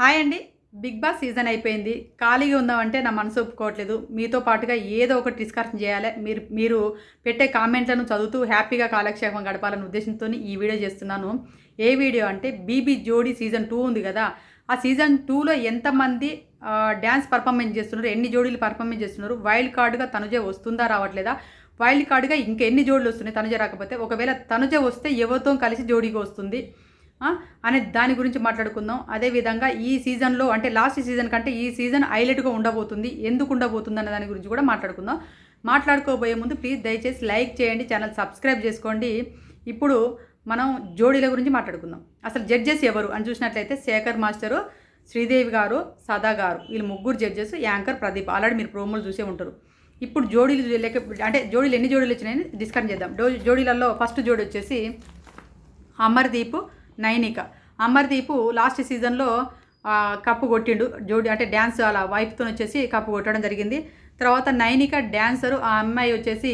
Hi అండి. Big boss season అయిపోయింది. ఖాళీగా ఉందామంటే నా మనసు ఒప్పుకోవట్లేదు. మీతో పాటుగా ఏదో ఒకటి డిస్కషన్ చేయాలి. మీరు మీరు పెట్టే కామెంట్లను చదువుతూ హ్యాపీగా కాలక్షేపం గడపాలనే ఉద్దేశంతో ఈ వీడియో చేస్తున్నాను. ఏ వీడియో అంటే బీబీ జోడీ సీజన్ టూ ఉంది కదా. ఆ సీజన్ టూలో ఎంతమంది డ్యాన్స్ పర్ఫార్మెన్స్ చేస్తున్నారు? ఎన్ని జోడీలు పర్ఫార్మెన్స్ చేస్తున్నారు? వైల్డ్ కార్డుగా తనుజే వస్తుందా రావట్లేదా? వైల్డ్ కార్డుగా ఇంకెన్ని జోడీలు వస్తున్నాయి తనుజ రాకపోతే? ఒకవేళ తనుజ వస్తే ఎవరితో కలిసి జోడీగా వస్తుంది? అనే దాని గురించి మాట్లాడుకుందాం. అదేవిధంగా ఈ సీజన్లో అంటే లాస్ట్ సీజన్ కంటే ఈ సీజన్ హైలైట్గా ఉండబోతుంది. ఎందుకు ఉండబోతుంది అనే దాని గురించి కూడా మాట్లాడుకుందాం. మాట్లాడుకోబోయే ముందు ప్లీజ్ దయచేసి లైక్ చేయండి ఛానల్ సబ్స్క్రైబ్ చేసుకోండి. ఇప్పుడు మనం జోడీల గురించి మాట్లాడుకుందాం. అసలు జడ్జెస్ ఎవరు? అని చూసినట్లయితే శేఖర్ మాస్టరు శ్రీదేవి గారు సదా గారు. వీళ్ళు ముగ్గురు జడ్జెస్ యాంకర్ ప్రదీప్. ఆల్రెడీ మీరు ప్రోమోలు చూసే ఉంటారు. ఇప్పుడు జోడీలు లేక అంటే జోడీలు ఎన్ని జోడీలు వచ్చినాయని డిస్కస్ చేద్దాం. డో జోడీలలో ఫస్ట్ జోడీ వచ్చేసి అమర్దీప్ నైనిక. అమర్దీప్ లాస్ట్ సీజన్లో కప్పు కొట్టిండు. జోడి అంటే డ్యాన్స్ అలా వైఫ్తో వచ్చేసి కప్పు కొట్టడం జరిగింది. తర్వాత నైనిక డ్యాన్సరు ఆ అమ్మాయి వచ్చేసి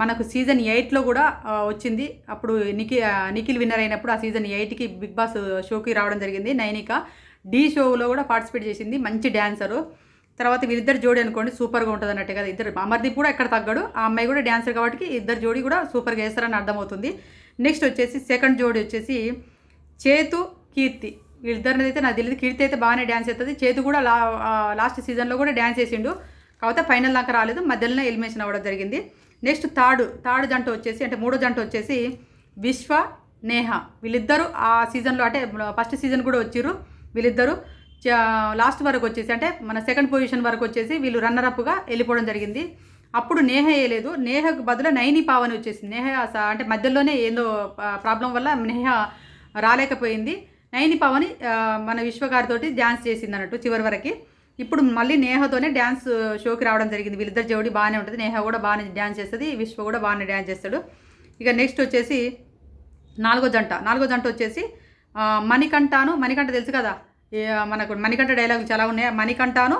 మనకు సీజన్ ఎయిట్లో కూడా వచ్చింది. అప్పుడు నిఖి నిఖిల్ విన్నర్ అయినప్పుడు ఆ సీజన్ ఎయిట్కి బిగ్ బాస్ షోకి రావడం జరిగింది నైనిక. డీ షోలో కూడా పార్టిసిపేట్ చేసింది మంచి డ్యాన్సరు తర్వాత వీళ్ళిద్దరు జోడి అనుకోండి సూపర్గా ఉంటుంది అన్నట్టు కదా. ఇద్దరు అమర్దీప్ కూడా ఎక్కడ తగ్గడు ఆ అమ్మాయి కూడా డ్యాన్సర్ కాబట్టి ఇద్దరు జోడి కూడా సూపర్గా వేస్తారని అర్థమవుతుంది. నెక్స్ట్ వచ్చేసి సెకండ్ జోడి వచ్చేసి చేతు కీర్తి. వీళ్ళిద్దరిని అయితే నాకు తెలియదు కీర్తి అయితే బాగానే డ్యాన్స్ అవుతుంది చేతు కూడా లా లాస్ట్ సీజన్లో కూడా డ్యాన్స్ వేసిండు కాకపోతే ఫైనల్ దాకా రాలేదు. మధ్యలోనే ఎలిమినేషన్ అవ్వడం జరిగింది. నెక్స్ట్ థర్డ్ థర్డ్ జంట వచ్చేసి అంటే మూడో జంట వచ్చేసి విశ్వ నేహ. వీళ్ళిద్దరూ ఆ సీజన్లో అంటే ఫస్ట్ సీజన్ కూడా వచ్చారు వీళ్ళిద్దరూ. చ- లాస్ట్ వరకు వచ్చేసి అంటే మన సెకండ్ పొజిషన్ వరకు వచ్చేసి వీళ్ళు రన్నర్ అప్గా వెళ్ళిపోవడం జరిగింది. అప్పుడు నేహ వేయలేదు. నేహకు బదులు నైని పావని వచ్చేసింది. నేహ అంటే మధ్యలోనే ఏందో ప్రాబ్లం వల్ల నేహ రాలేకపోయింది. నైని పవని మన విశ్వగారితోటి డ్యాన్స్ చేసింది అన్నట్టు చివరి వరకు. ఇప్పుడు మళ్ళీ నేహతోనే డ్యాన్స్ షోకి రావడం జరిగింది. వీళ్ళిద్దరు జోడి బాగానే ఉంటుంది. నేహ కూడా బాగానే డ్యాన్స్ చేస్తుంది. విశ్వ కూడా బాగానే డ్యాన్స్ చేస్తాడు. ఇక నెక్స్ట్ వచ్చేసి నాలుగో జంట. నాలుగో జంట వచ్చేసి మణికంఠాను మణికంఠ తెలుసు కదా? మనకు మణికంఠ డైలాగులు చాలా ఉన్నాయి? మణికంఠాను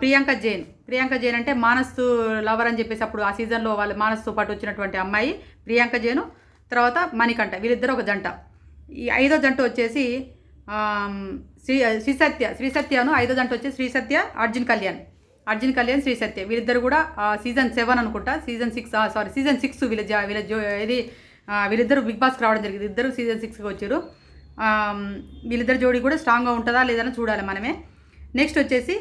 ప్రియాంక జైన్. ప్రియాంక జైన్ అంటే మానస్ లవర్ అని చెప్పేసి అప్పుడు ఆ సీజన్లో వాళ్ళు మానస్తో పాటు వచ్చినటువంటి అమ్మాయి ప్రియాంక జైను తర్వాత మణికంఠ. వీళ్ళిద్దరు ఒక జంట. ఈ ఐదో జంట వచ్చేసి శ్రీ శ్రీ సత్య శ్రీ సత్యను ఐదో జంట వచ్చేసి శ్రీ సత్య అర్జున్ కళ్యాణ్. అర్జున్ కళ్యాణ్ శ్రీ సత్య వీళ్ళిద్దరు కూడా సీజన్ సెవెన్ అనుకుంటా. Season six sorry season six వీళ్ళ వీళ్ళ జో ఇది వీరిద్దరు బిగ్ బాస్కి రావడం జరిగింది. ఇద్దరు సీజన్ సిక్స్కి వచ్చారు. వీళ్ళిద్దరు జోడీ కూడా స్ట్రాంగ్గా ఉంటుందా లేదని చూడాలి మనమే. నెక్స్ట్ వచ్చేసి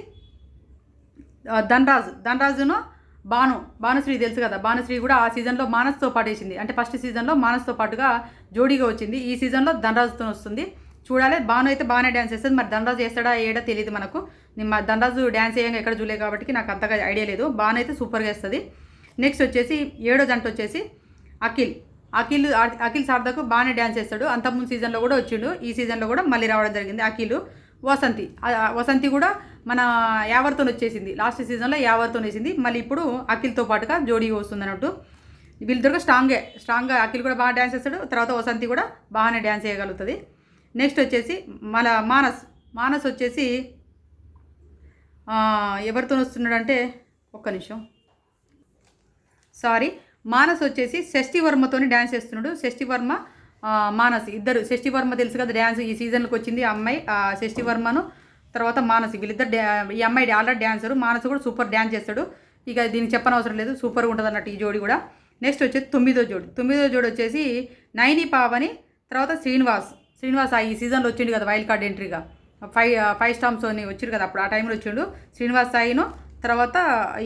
ధనరాజు. ధనరాజును భాను భానుశ్రీ తెలుసు కదా. భానుశ్రీ కూడా ఆ సీజన్లో మానస్తో పాటు వేసింది అంటే ఫస్ట్ సీజన్లో మానస్తో పాటుగా జోడీగా వచ్చింది. ఈ సీజన్లో ధనరాజుతో వస్తుంది. చూడాలి. భాను అయితే బాగానే డ్యాన్స్ చేస్తుంది. మరి ధనరాజు చేస్తాడా ఏడా తెలియదు మనకు. నేను మా ధనరాజు డ్యాన్స్ చేయంగా ఎక్కడ చూలే కాబట్టి నాకు అంతగా ఐడియా లేదు. భాను అయితే సూపర్గా వేస్తుంది నెక్స్ట్ వచ్చేసి ఏడో జంట వచ్చేసి అఖిల్. అఖిల్ అఖిల్ శారదకు బాగానే డ్యాన్స్ చేస్తాడు. అంతకుముందు సీజన్లో కూడా వచ్చిండు. ఈ సీజన్లో కూడా మళ్ళీ రావడం జరిగింది అఖిల్. వసంతి. వసంతి కూడా మన యావర్తో వచ్చేసింది. లాస్ట్ సీజన్లో యావర్తో వేసింది మళ్ళీ ఇప్పుడు అఖిల్తో పాటుగా జోడీగా వస్తుంది అన్నట్టు. వీళ్ళిద్దరు స్ట్రాంగే. స్ట్రాంగ్గా అఖిల్ కూడా బాగా డ్యాన్స్ చేస్తాడు. తర్వాత వసంతి కూడా బాగానే డ్యాన్స్ చేయగలుగుతుంది. నెక్స్ట్ వచ్చేసి మన మానస్. మానస్ వచ్చేసి ఎవరితో వస్తున్నాడంటే ఒక్క నిమిషం. సారీ. మానస్ వచ్చేసి షష్ఠి వర్మతోని డ్యాన్స్ చేస్తున్నాడు. షష్ఠి వర్మ మానస్. ఇద్దరు. షష్ఠి వర్మ తెలుసు కదా డ్యాన్స్ ఈ సీజన్కి వచ్చింది. ఆ అమ్మాయి ఆ షష్ఠి వర్మను తర్వాత మానసి వీళ్ళిద్దరు డ్యా ఈ అమ్మాయి ఆల్రెడీ డ్యాన్సరు మానసి కూడా సూపర్ డ్యాన్స్ చేస్తాడు. ఇక దీనికి చెప్పనవసరం లేదు సూపర్గా ఉంటుంది అన్నట్టు ఈ జోడి కూడా. నెక్స్ట్ వచ్చేసి తొమ్మిదో జోడి. తొమ్మిదో జోడి వచ్చేసి నైని పావని తర్వాత శ్రీనివాస్. శ్రీనివాస్ ఈ సీజన్లో వచ్చిండు కదా వైల్డ్ కార్డ్ ఎంట్రీగా ఫైవ్ ఫైవ్ స్టామ్స్ అని వచ్చిండు కదా అప్పుడు ఆ టైంలో వచ్చిండు. శ్రీనివాస్ సాయిను తర్వాత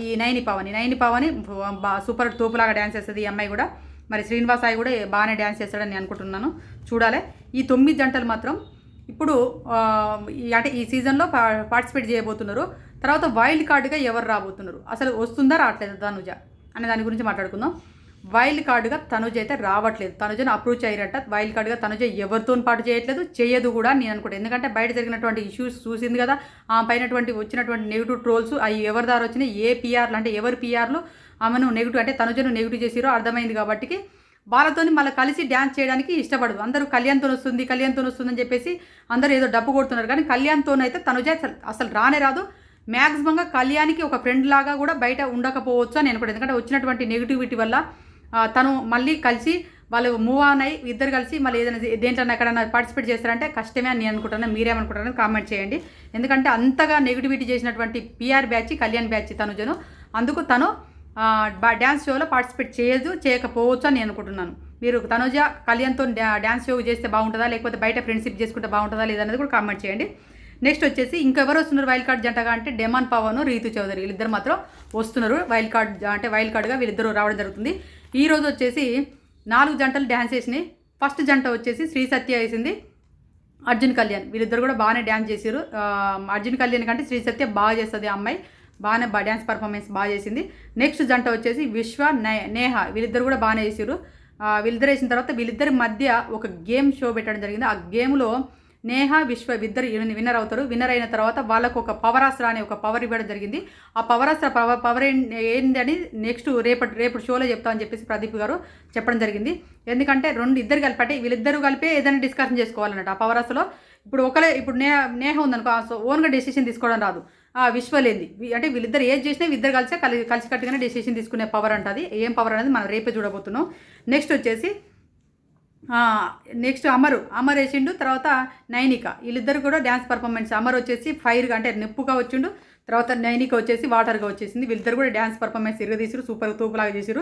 ఈ నైని పావని. నైని పావని సూపర్ తోపులాగా డ్యాన్స్ చేస్తుంది ఈ అమ్మాయి కూడా. మరి శ్రీనివాస్ సాయి కూడా బాగానే డ్యాన్స్ చేస్తాడని నేను అనుకుంటున్నాను. చూడాలి. ఈ తొమ్మిది జంటలు మాత్రం ఇప్పుడు ఈ- అంటే ఈ సీజన్లో పార్టిసిపేట్ చేయబోతున్నారు. తర్వాత వైల్డ్ కార్డుగా ఎవరు రాబోతున్నారు? అసలు వస్తుందా రావట్లేదు తనుజ? అనే దాని గురించి మాట్లాడుకుందాం. వైల్డ్ కార్డుగా తనుజ అయితే రావట్లేదు. తనుజను అప్రూవ్ అయ్యారట వైల్డ్ కార్డుగా తనుజ ఎవరితో పాటు చేయట్లేదు. చేయదు కూడా నేను అనుకుంటాను ఎందుకంటే బయట జరిగినటువంటి ఇష్యూస్ చూసింది కదా ఆ పైనటువంటి వచ్చినటువంటి నెగిటివ్ ట్రోల్స్ అవి ఎవరి దారి వచ్చినాయి? ఏ పిఆర్లు అంటే ఎవరి పిఆర్లు ఆమెను నెగిటివ్ అంటే తనుజను నెగిటివ్ చేసిరో అర్థమైంది కాబట్టి వాళ్ళతోని మళ్ళీ కలిసి డ్యాన్స్ చేయడానికి ఇష్టపడదు. అందరూ కళ్యాణ్తో వస్తుంది కళ్యాణ్తో వస్తుందని చెప్పేసి అందరూ ఏదో డబ్బు కొడుతున్నారు. కానీ కళ్యాణ్తోనైతే తనుజ అసలు- అసలు రానే రాదు. మ్యాక్సిమంగా కళ్యాణ్కి ఒక ఫ్రెండ్ లాగా కూడా బయట ఉండకపోవచ్చు అని అనుకోండి ఎందుకంటే వచ్చినటువంటి నెగిటివిటీ వల్ల తను మళ్ళీ కలిసి వాళ్ళు మూవ్ ఆన్ అయ్యి ఇద్దరు కలిసి మళ్ళీ ఏదైనా దేంట్లో ఎక్కడైనా పార్టిసిపేట్ చేస్తారంటే కష్టమే అని నేను అనుకుంటున్నాను. మీరేమనుకుంటారని కామెంట్ చేయండి. ఎందుకంటే అంతగా నెగిటివిటీ చేసినటువంటి పిఆర్ బ్యాచ్ కళ్యాణ్ బ్యాచ్ తనుజను. అందుకు తను డ్యాన్స్ షోలో పార్టిసిపేట్ చేయదు చేయకపోవచ్చు అని నేను అనుకుంటున్నాను. మీరు తనుజ కళ్యాణ్తో డ్యాన్స్ షో చేస్తే బాగుంటుందా? లేకపోతే బయట ఫ్రెండ్షిప్ చేసుకుంటే బాగుంటుందా లేదనేది కూడా కామెంట్ చేయండి. నెక్స్ట్ వచ్చేసి ఇంకెవరు వస్తున్నారు వైల్డ్ కార్డ్ జంటగా? అంటే డెమాన్ పవన్ రీతు చౌదరి. వీళ్ళిద్దరు మాత్రం వస్తున్నారు వైల్డ్ కార్డ్ అంటే వైల్డ్ కార్డ్గా వీళ్ళిద్దరు రావడం జరుగుతుంది. ఈ రోజు వచ్చేసి నాలుగు జంటలు డ్యాన్స్ చేసినాయి ఫస్ట్ జంట వచ్చేసి శ్రీ సత్య వేసింది అర్జున్ కళ్యాణ్. వీళ్ళిద్దరు కూడా బాగానే డ్యాన్స్ చేశారు. అర్జున్ కళ్యాణ్ కంటే శ్రీ సత్య బాగా చేస్తుంది ఆ అమ్మాయి. బాగానే బా డ్యాన్స్ పర్ఫార్మెన్స్ బాగా చేసింది. నెక్స్ట్ జంట వచ్చేసి విశ్వ నేహ. వీళ్ళిద్దరు కూడా బాగానే చేసారు వీళ్ళిద్దరు వేసిన తర్వాత వీళ్ళిద్దరి మధ్య ఒక గేమ్ షో పెట్టడం జరిగింది. ఆ గేమ్లో నేహ విశ్వ ఇద్దరు విన్నర్ అవుతారు. విన్నర్ అయిన తర్వాత వాళ్ళకు ఒక పవరాస్త్ర అనే ఒక పవర్ ఇవ్వడం జరిగింది. ఆ పవరాస్త్ర పవర్ పవర్ ఏంటని నెక్స్ట్ రేపటి రేపటి షోలో చెప్తామని చెప్పేసి ప్రదీప్ గారు చెప్పడం జరిగింది. ఎందుకంటే రెండు ఇద్దరు కలిపి వీళ్ళిద్దరూ వీళ్ళిద్దరు కలిపే ఏదైనా డిస్కషన్ చేసుకోవాలన్నట్టు ఆ పవరాస్త్రలో ఇప్పుడు ఒకరే ఇప్పుడు నేహ నేహ ఉందనుకో ఓన్గా డెసిషన్ తీసుకోవడం రాదు. విశ్వలేంది. అంటే వీళ్ళిద్దరు ఏది చేసినా ఇద్దరు కలిసి కలి కలిసి కట్టుగానే డెసిషన్ తీసుకునే పవర్ అంటది. ఏం పవర్ అనేది మనం రేపే చూడబోతున్నాం. నెక్స్ట్ వచ్చేసి నెక్స్ట్ అమరు. అమర్ వేసిండు తర్వాత నైనిక. వీళ్ళిద్దరు కూడా డ్యాన్స్ పర్ఫార్మెన్స్ అమర్ వచ్చేసి ఫైర్గా అంటే నిప్పుగా వచ్చిండు. తర్వాత నైనిక వచ్చేసి వాటర్గా వచ్చేసింది. వీళ్ళిద్దరు కూడా డ్యాన్స్ పర్ఫార్మెన్స్ ఇరగదీసారు సూపర్ తూపులాగా చేసిరు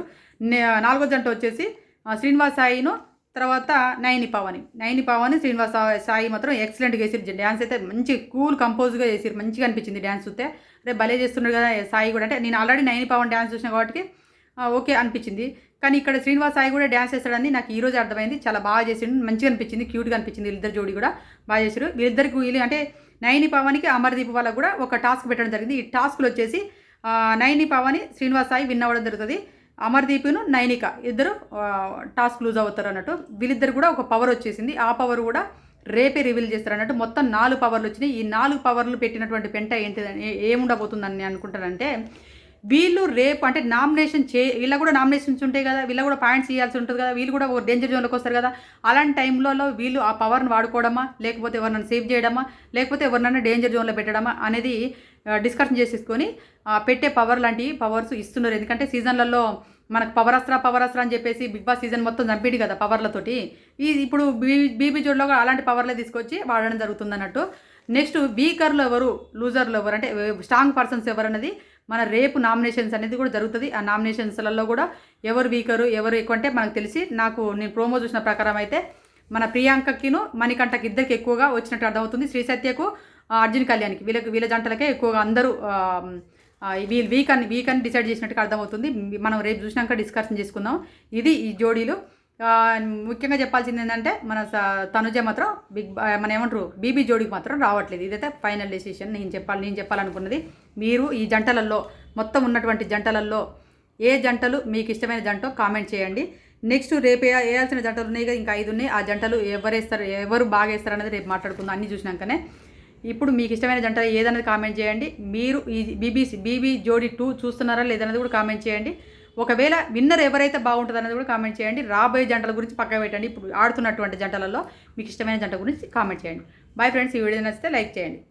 నాలుగో జంట వచ్చేసి ఆ, శ్రీనివాస్ సాయిను తర్వాత నైని పవని. నైని పవని శ్రీనివాస సాయి మాత్రం ఎక్సలెంట్గా చేసారు డ్యాన్స్ అయితే మంచి కూల్ కంపోజ్గా చేసిరు మంచిగా అనిపించింది డ్యాన్స్ చూస్తే. రేపు భలే చేస్తున్నాడు కదా సాయి కూడా. అంటే నేను ఆల్రెడీ నైని పవన్ డ్యాన్స్ చూసిన కాబట్టి ఓకే అనిపించింది. కానీ ఇక్కడ శ్రీనివాస్ సాయి కూడా డ్యాన్స్ చేస్తాడని నాకు ఈ రోజు అర్థమైంది. చాలా బాగా చేసిండు. మంచిగా అనిపించింది. క్యూట్గా అనిపించింది. వీళ్ళిద్దరు జోడి కూడా బాగా చేశారు వీళ్ళిద్దరికి వీళ్ళు అంటే నైని పవన్కి అమర్దీప్ వాళ్ళకు కూడా ఒక టాస్క్ పెట్టడం జరిగింది. ఈ టాస్క్లు వచ్చేసి ఆ, నైని పవని శ్రీనివాస్ సాయి విన్ అవ్వడం జరుగుతుంది. అమర్దీప్ను నైనిక ఇద్దరు టాస్క్ లూజ్ అవుతారు అన్నట్టు వీళ్ళిద్దరు కూడా ఒక పవర్ వచ్చేసింది. ఆ పవర్ కూడా రేపే రివీల్ చేస్తారు అన్నట్టు మొత్తం నాలుగు పవర్లు వచ్చినాయి. ఈ నాలుగు పవర్లు పెట్టినటువంటి పెంట ఏంటిదని ఏముండబోతుందని అనుకుంటానంటే వీళ్ళు రేపు అంటే నామినేషన్ చే వీళ్ళ కూడా నామినేషన్స్ ఉంటాయి కదా వీళ్ళ కూడా పాయింట్స్ ఇవ్వాల్సి ఉంటుంది కదా వీళ్ళు కూడా ఒక డేంజర్ జోన్లోకి వస్తారు కదా. అలాంటి టైంలో వీళ్ళు ఆ పవర్ని వాడుకోవడమా లేకపోతే ఎవరినైనా సేవ్ చేయడమా లేకపోతే ఎవరినైనా డేంజర్ జోన్లో పెట్టడమా అనేది డిస్కషన్ చేసేసుకొని పెట్టే పవర్ లాంటి పవర్స్ ఇస్తున్నారు. ఎందుకంటే సీజన్లలో మనకు పవర్ అస్త్రా పవర్ అస్త్ర అని చెప్పేసి బిగ్ బాస్ సీజన్ మొత్తం చంపిడు కదా పవర్లతోటి ఈ ఇప్పుడు బీ బీబీ జోడ్లో కూడా అలాంటి పవర్లే తీసుకొచ్చి వాడడం జరుగుతుంది అన్నట్టు. నెక్స్ట్ వీకర్లు ఎవరు లూజర్లు ఎవరు అంటే స్ట్రాంగ్ పర్సన్స్ ఎవరు అనేది మన రేపు నామినేషన్స్ అనేది కూడా జరుగుతుంది. ఆ నామినేషన్స్లలో కూడా ఎవరు వీకరు ఎవరు ఎక్కువ అంటే మనకు తెలిసి నాకు నేను ప్రోమో చూసిన ప్రకారం అయితే మన ప్రియాంకకిను మణికంఠకి ఇద్దరికి ఎక్కువగా వచ్చినట్టు అర్థమవుతుంది. శ్రీ సత్యకు అర్జున్ కళ్యాణ్కి వీళ్ళకి వీళ్ళ జంటలకే ఎక్కువగా అందరూ వీళ్ళు వీక్ అని వీక్ అని డిసైడ్ చేసినట్టుగా అర్థమవుతుంది. మనం రేపు చూసినాక డిస్కషన్ చేసుకుందాం. ఇది ఈ జోడీలు. ముఖ్యంగా చెప్పాల్సింది ఏంటంటే మన తనుజ మాత్రం బిగ్ మన ఏమంటారు బీబీ జోడికి మాత్రం రావట్లేదు. ఇదైతే ఫైనల్ డెసిషన్. నేను చెప్పాలి నేను చెప్పాలనుకున్నది మీరు ఈ జంటలలో మొత్తం ఉన్నటువంటి జంటలలో ఏ జంటలు మీకు ఇష్టమైన జంటో కామెంట్ చేయండి. నెక్స్ట్ రేపు వేయాల్సిన జంటలు ఉన్నాయి కదా ఇంకా ఐదు ఉన్నాయి ఆ జంటలు ఎవరు వేస్తారు ఎవరు బాగా వేస్తారు అనేది రేపు మాట్లాడుకుందాం అన్నీ చూసినాకనే. ఇప్పుడు మీకు ఇష్టమైన జంట ఏదన్నది కామెంట్ చేయండి. మీరు ఈ బీబీసీ బీబీ జోడీ టూ చూస్తున్నారా లేదనేది కూడా కామెంట్ చేయండి. ఒకవేళ విన్నర్ ఎవరైతే బాగుంటుంది అనేది కూడా కామెంట్ చేయండి. రాబోయే జంటల గురించి పక్కన పెట్టండి. ఇప్పుడు ఆడుతున్నటువంటి జంటలలో మీకు ఇష్టమైన జంట గురించి కామెంట్ చేయండి. బాయ్ ఫ్రెండ్స్ ఈ వీడియో నచ్చితే లైక్ చేయండి.